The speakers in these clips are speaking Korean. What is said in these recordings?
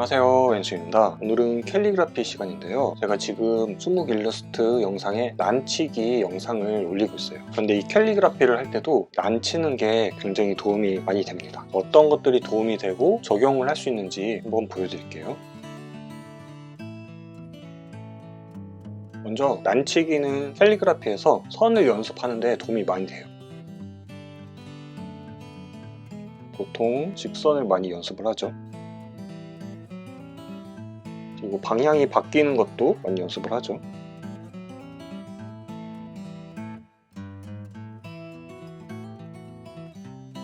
안녕하세요 왼수입니다. 오늘은 캘리그라피 시간인데요. 제가 지금 수묵 일러스트 영상에 난치기 영상을 올리고 있어요. 그런데 이 캘리그라피를 할 때도 난치는 게 굉장히 도움이 많이 됩니다. 어떤 것들이 도움이 되고 적용을 할 수 있는지 한번 보여드릴게요. 먼저 난치기는 캘리그라피에서 선을 연습하는데 도움이 많이 돼요. 보통 직선을 많이 연습을 하죠 그리고 방향이 바뀌는 것도 많이 연습을 하죠.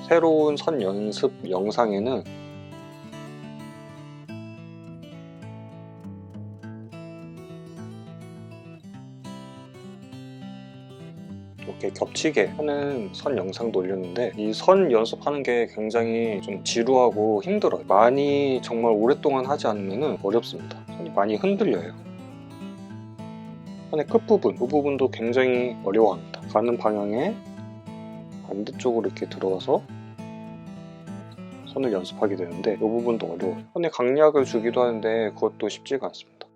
새로운 선 연습 영상에는 이렇게 겹치게 하는 선 영상도 올렸는데 이 선 연습하는 게 굉장히 좀 지루하고 힘들어요. 많이 정말 오랫동안 하지 않으면 어렵습니다. 많이 흔들려요. 선의 끝부분, 그 부분도 굉장히 어려워합니다. 가는 방향에 반대쪽으로 이렇게 들어가서 선을 연습하게 되는데 이 부분도 어려워요. 선에 강약을 주기도 하는데 그것도 쉽지가 않습니다.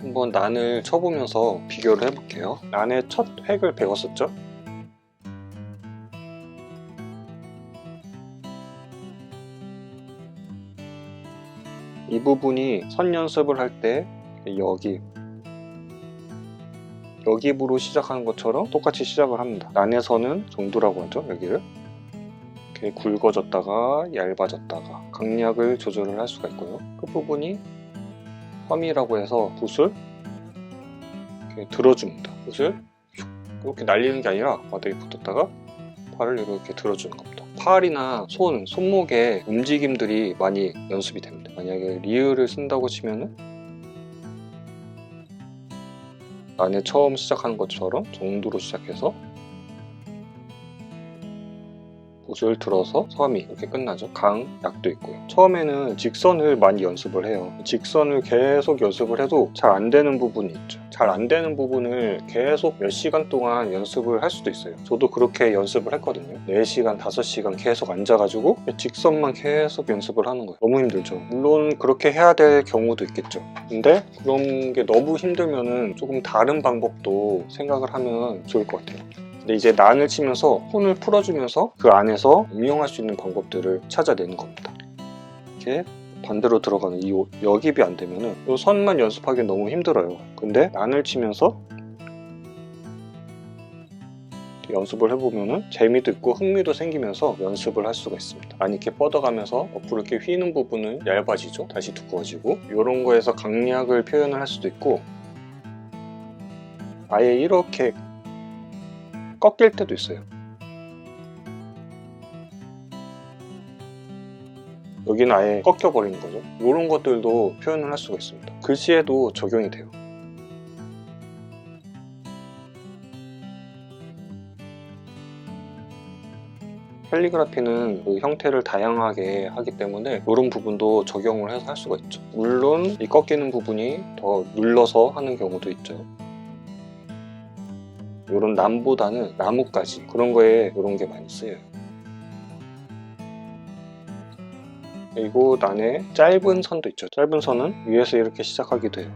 한번 난을 쳐보면서 비교를 해볼게요. 난의 첫 획을 배웠었죠? 이 부분이 선 연습을 할 때 여기 여기부로 시작하는 것처럼 똑같이 시작을 합니다. 난에서는 정도라고 하죠. 여기를 이렇게 굵어졌다가 얇아졌다가 강약을 조절을 할 수가 있고요. 끝부분이 펌이라고 해서 붓을 들어줍니다. 붓을 슉 이렇게 날리는 게 아니라 바닥에 붙었다가 팔을 이렇게 들어주는 겁니다. 팔이나 손, 손목의 움직임들이 많이 연습이 됩니다. 만약에 리을을 쓴다고 치면은 안에 처음 시작하는 것처럼 정도로 시작해서 붓을 들어서 섬이 이렇게 끝나죠. 강, 약도 있고요. 처음에는 직선을 많이 연습을 해요. 직선을 계속 연습을 해도 잘 안 되는 부분이 있죠. 잘 안 되는 부분을 계속 몇 시간 동안 연습을 할 수도 있어요. 저도 그렇게 연습을 했거든요. 4시간, 5시간 계속 앉아가지고 직선만 계속 연습을 하는 거예요. 너무 힘들죠. 물론 그렇게 해야 될 경우도 있겠죠. 근데 그런 게 너무 힘들면은 조금 다른 방법도 생각을 하면 좋을 것 같아요. 근데 이제 난을 치면서 혼을 풀어주면서 그 안에서 응용할 수 있는 방법들을 찾아내는 겁니다. 이렇게 반대로 들어가는 이 여깁이 안 되면은 이 선만 연습하기 너무 힘들어요. 근데 난을 치면서 연습을 해보면은 재미도 있고 흥미도 생기면서 연습을 할 수가 있습니다. 많이 이렇게 뻗어가면서 옆으로 이렇게 휘는 부분은 얇아지죠. 다시 두꺼워지고 이런 거에서 강약을 표현을 할 수도 있고 아예 이렇게 꺾일 때도 있어요. 여기는 아예 꺾여버리는 거죠. 이런 것들도 표현을 할 수가 있습니다. 글씨에도 적용이 돼요. 캘리그라피는 그 형태를 다양하게 하기 때문에 이런 부분도 적용을 해서 할 수가 있죠. 물론 이 꺾이는 부분이 더 눌러서 하는 경우도 있죠. 이런 남보다는 나무까지 그런 거에 이런 게 많이 쓰여요. 그리고 난에 짧은 선도 있죠. 짧은 선은 위에서 이렇게 시작하기도 해요.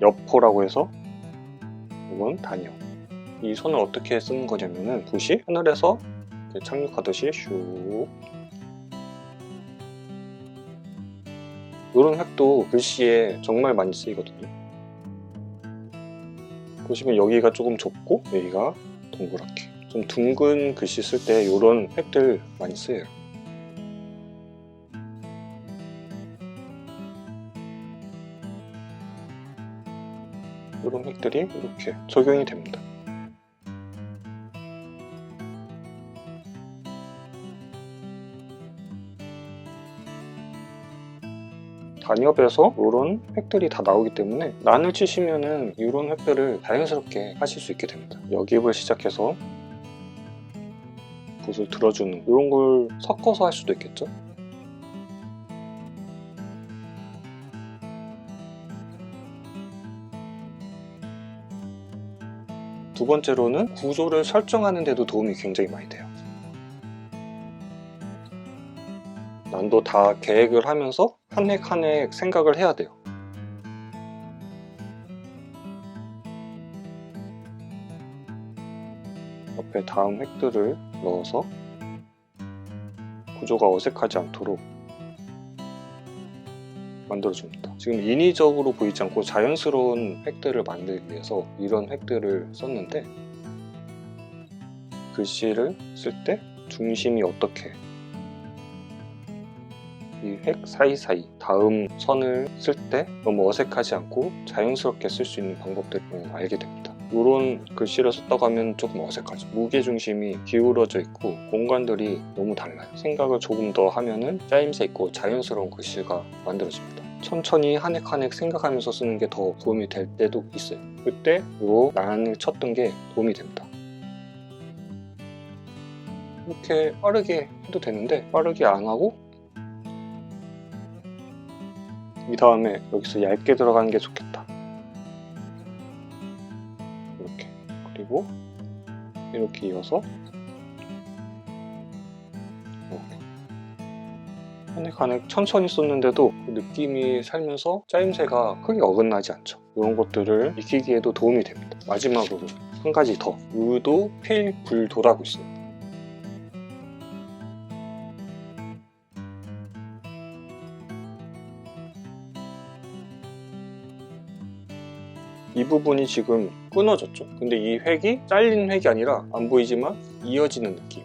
여포라고 해서 이건 단여. 이 선을 어떻게 쓰는 거냐면은 붓이 하늘에서 착륙하듯이 슉 이런 획도 글씨에 정말 많이 쓰이거든요. 보시면 여기가 조금 좁고 여기가 동그랗게 좀 둥근 글씨 쓸 때 이런 획들 많이 쓰여요. 이런 획들이 이렇게 적용이 됩니다. 단엽에서 이런 획들이 다 나오기 때문에 난을 치시면은 이런 획들을 자연스럽게 하실 수 있게 됩니다. 여깁을 시작해서 그것을 들어주는 이런 걸 섞어서 할 수도 있겠죠? 두 번째로는 구조를 설정하는 데도 도움이 굉장히 많이 돼요. 난도 다 계획을 하면서 한 획 한 획 생각을 해야 돼요. 옆에 다음 획들을 넣어서 구조가 어색하지 않도록 만들어줍니다. 지금 인위적으로 보이지 않고 자연스러운 획들을 만들기 위해서 이런 획들을 썼는데 글씨를 쓸 때 중심이 어떻게 이 획 사이사이 다음 선을 쓸 때 너무 어색하지 않고 자연스럽게 쓸 수 있는 방법들을 알게 됩니다. 이런 글씨를 썼다고 하면 조금 어색하죠. 무게중심이 기울어져 있고 공간들이 너무 달라요. 생각을 조금 더 하면은 짜임새 있고 자연스러운 글씨가 만들어집니다. 천천히 한 획 한 획 생각하면서 쓰는 게 더 도움이 될 때도 있어요. 그때 요 난을 쳤던 게 도움이 됩니다. 이렇게 빠르게 해도 되는데 빠르게 안 하고 이 다음에 여기서 얇게 들어가는 게 좋겠다. 이렇게 이어서 한획 한획 천천히 썼는데도 그 느낌이 살면서 짜임새가 크게 어긋나지 않죠. 이런 것들을 익히기에도 도움이 됩니다. 마지막으로 한 가지 더 의도 필 불도라고 있어요. 이 부분이 지금 끊어졌죠. 근데 이 획이 잘린 획이 아니라 안 보이지만 이어지는 느낌.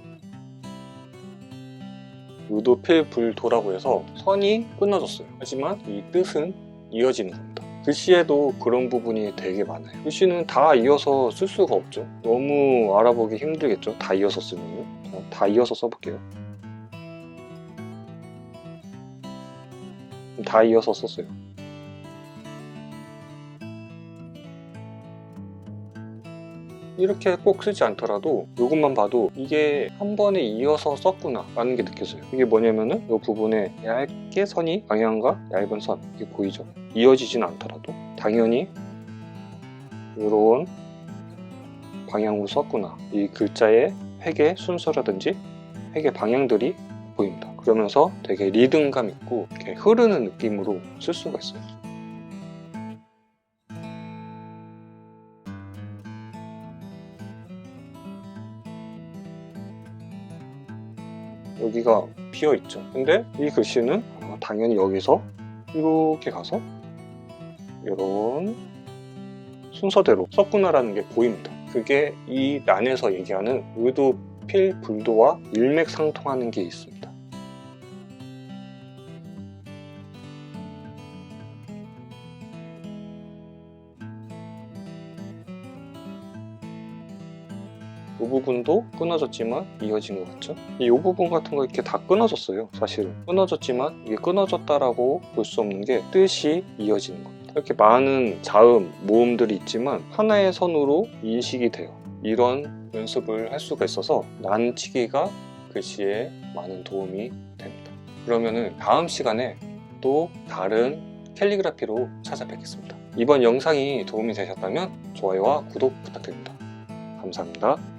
의도필불도라고 해서 선이 끊어졌어요. 하지만 이 뜻은 이어지는 겁니다. 글씨에도 그런 부분이 되게 많아요. 글씨는 다 이어서 쓸 수가 없죠. 너무 알아보기 힘들겠죠. 다 이어서 쓰면. 자, 다 이어서 써볼게요. 다 이어서 썼어요. 이렇게 꼭 쓰지 않더라도 이것만 봐도 이게 한 번에 이어서 썼구나 라는 게 느껴져요. 이게 뭐냐면은 이 부분에 얇게 선이 방향과 얇은 선 이게 보이죠? 이어지진 않더라도 당연히 이런 방향으로 썼구나. 이 글자의 획의 순서라든지 획의 방향들이 보입니다. 그러면서 되게 리듬감 있고 이렇게 흐르는 느낌으로 쓸 수가 있어요 여기가 비어 있죠. 근데 이 글씨는 어, 당연히 여기서 이렇게 가서 이런 순서대로 썼구나라는 게 보입니다. 그게 이 난에서 얘기하는 의도 필 불도와 일맥상통하는 게 있습니다. 부분도 끊어졌지만 이어진 것 같죠? 이 부분 같은 거 이렇게 다 끊어졌어요 사실은. 끊어졌지만 이게 끊어졌다라고 볼 수 없는 게 뜻이 이어지는 겁니다. 이렇게 많은 자음, 모음들이 있지만 하나의 선으로 인식이 돼요. 이런 연습을 할 수가 있어서 난치기가 글씨에 많은 도움이 됩니다. 그러면은 다음 시간에 또 다른 캘리그라피로 찾아뵙겠습니다. 이번 영상이 도움이 되셨다면 좋아요와 구독 부탁드립니다. 감사합니다